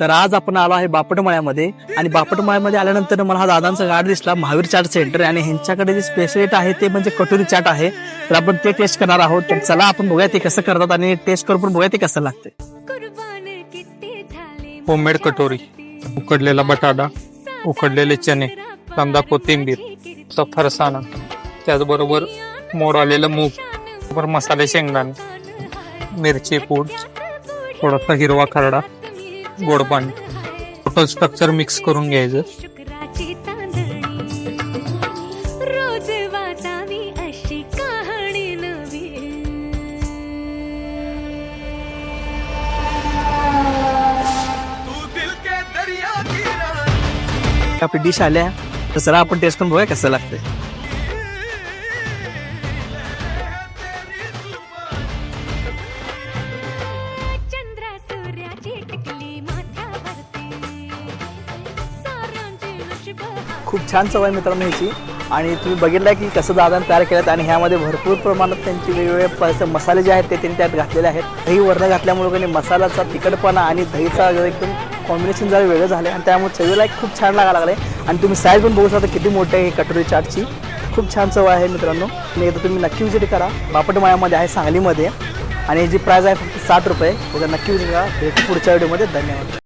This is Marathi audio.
तर आज आपण आलो आहे बापटमळ्यामध्ये. आणि बापटमळ्यामध्ये आल्यानंतर मला हा दादांचा गाड दिसला महावीर चाट सेंटर. आणि ह्यांच्याकडे जे स्पेशलिट आहे ते म्हणजे कटोरी चाट आहे. तर आपण ते टेस्ट करणार आहोत. तर चला आपण बघूया ते कसं करतात आणि टेस्ट करून पण बघूया ते कसं लागते होममेड कटोरी उकडलेला बटाटा उकडलेले चणे कांदा कोथिंबीर फरसाणा त्याचबरोबर मोड आलेलं मूग मसाले शेंगदाणे मिरची पूड थोडासा हिरवा खरडा गोड पाणी. टोटल स्ट्रक्चर मिक्स करून घ्यायचं. शुक्राची चांदणी. रोज वाचावी अशी कहाणी नवी. आपली डिश आल्या. तर चला आपण टेस्ट करून बघूया कसं लागते खूप छान चव आहे मित्रांनो ह्याची. आणि तुम्ही बघितलं की कसं दादाने तयार केलं आणि ह्यामध्ये भरपूर प्रमाणात त्यांचे वेगवेगळे पदार्थ मसाले जे आहेत ते त्यांनी त्यात घातलेले आहेत. दही वर्ण घातल्यामुळे काही मसाल्याचा तिखटपणा आणि दहीचा एकदम कॉम्बिनेशन जरा वेगळं झालं आणि त्यामुळे चवीला एक खूप छान लागायला लागले आणि तुम्ही साईज पण बघू शकता किती मोठे आहे कटोरी चाटची. खूप छान चव आहे मित्रांनो. आणि एकदा तुम्ही नक्की विजिट करा. बापटमाळ्यामध्ये आहे सांगलीमध्ये. आणि जी प्राईज आहे फक्त साठ रुपये. उद्या नक्की विजिट करा. भेटू पुढच्या व्हिडिओमध्ये धन्यवाद.